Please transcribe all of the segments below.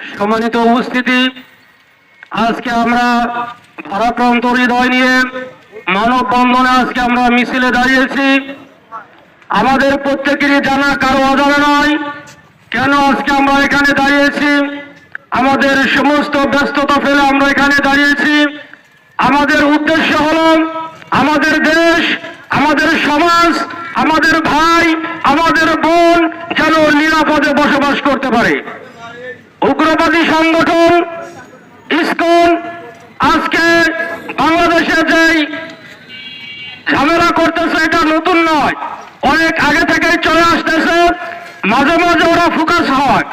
সম্মানিত উপস্থিতি, আজকে আমরা ভারাক্রান্ত হৃদয় নিয়ে মানববন্ধনে আজকে আমরা মিছিলে দাঁড়িয়েছি। আমাদের প্রত্যেকেরই জানা কারও অজানা নয় কেন আজকে আমরা এখানে দাঁড়িয়েছি। আমাদের সমস্ত ব্যস্ততা ফেলে আমরা এখানে দাঁড়িয়েছি। আমাদের উদ্দেশ্য হলো আমাদের দেশ, আমাদের সমাজ, আমাদের ভাই, আমাদের বোন যেন নিরাপদে বসবাস করতে পারে। উগ্রবাদী সংগঠন ইসকন আজকে বাংলাদেশে যেই ঝামেলা করতেছে, এটা নতুন নয়। অনেক আগে থেকেই চলে আসতেছে, মাঝে মাঝে ওরা ফোকাস হয়।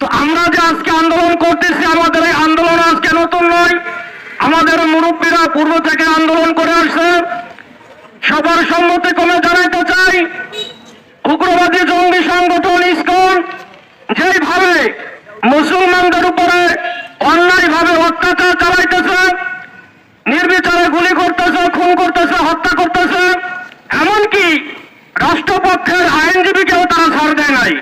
তো আমরা যে আজকে আন্দোলন করতেছি, আমাদের এই আন্দোলন আজকে নতুন নয়। আমাদের মুরব্বীরা পূর্ব থেকে আন্দোলন করে আসছে। সবার সম্মতি কমে জানাইতে চাই, উগ্রবাদী জঙ্গি সংগঠন ইসকন যেইভাবে মুসলমানদের উপরে অন্যায়ভাবে অত্যাচার চালাইতেছে, নির্বিচারে গুলি করতেছে, খুন করতেছে, হত্যা করতেছে, এমনকি রাষ্ট্রপক্ষের আইনজীবীকেও তারা ছাড় দেয় নাই।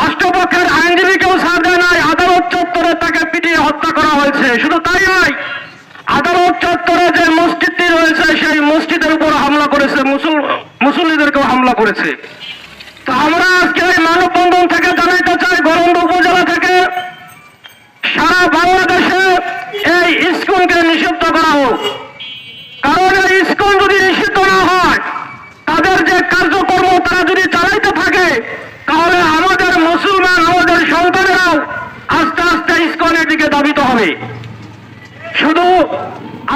রাষ্ট্রপক্ষের আইনজীবীকেও ছাড় দেয় নাই, আদালত চত্বরে তাকে পিটিয়ে হত্যা করা হয়েছে। শুধু তাই নয়, আদালত চত্বরে যে মসজিদটি রয়েছে, সেই মসজিদের উপর হামলা করেছে, মুসল মুসল্লিদেরকেও হামলা করেছে। তো আমরা আজকে এই মানববন্ধন থেকে জানাইতে চাই গরন্দ উপজেলা থেকে সারা বাংলাদেশে এই স্কুলকে নিষিদ্ধ করা হোক। কারণ এই স্কুল যদি নিষিদ্ধ না হয়, তাদের যে কার্যকর্ম তারা যদি চালাইতে থাকে, তাহলে আমাদের মুসলমান, আমাদের সন্তানেরাও আস্তে আস্তে ইস্কনের দিকে দাবিত হবে। শুধু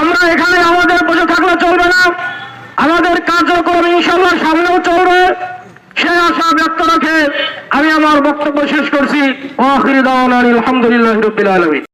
আমরা এখানে আমাদের বসে থাকলে চলবে না, আমাদের কার্যক্রম ইনশাল্লাহ সামনেও চলবে। সে আশা ব্যক্ত রাখে, আমি আমার বক্তব্য শেষ করছি। আলহামদুলিল্লাহ রবিল আলমী